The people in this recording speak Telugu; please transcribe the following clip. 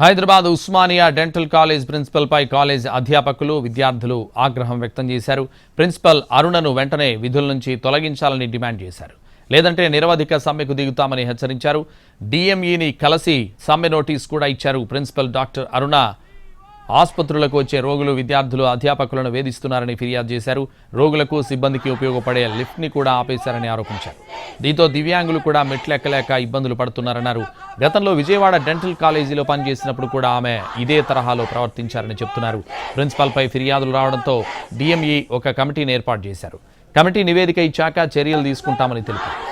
హైదరాబాద్ ఉస్మానియా డెంటల్ కాలేజ్ ప్రిన్సిపల్పై కాలేజ్ అధ్యాపకులు విద్యార్థులు ఆగ్రహం వ్యక్తం చేశారు. ప్రిన్సిపల్ అరుణను వెంటనే విధుల నుంచి తొలగించాలని డిమాండ్ చేశారు. లేదంటే నిరవధిక సమ్మెకు దిగుతామని హెచ్చరించారు. డిఎంఈని కలిసి సమ్మె నోటీస్ కూడా ఇచ్చారు ప్రిన్సిపల్ డాక్టర్ అరుణ. ఆసుపత్రులకు వచ్చే రోగులు విద్యార్థులు అధ్యాపకులను వేధిస్తున్నారని ఫిర్యాదు చేశారు. రోగులకు సిబ్బందికి ఉపయోగపడే లిఫ్ట్ని కూడా ఆపేశారని ఆరోపించారు. దీంతో దివ్యాంగులు కూడా మెట్లెక్కలేక ఇబ్బందులు పడుతున్నారన్నారు. గతంలో విజయవాడ డెంటల్ కాలేజీలో పనిచేసినప్పుడు కూడా ఆమె ఇదే తరహాలో ప్రవర్తించారని చెప్తున్నారు. ప్రిన్సిపాల్పై ఫిర్యాదులు రావడంతో డిఎంఈ ఒక కమిటీని ఏర్పాటు చేశారు. కమిటీ నివేదిక ఇచ్చాక చర్యలు తీసుకుంటామని తెలిపారు.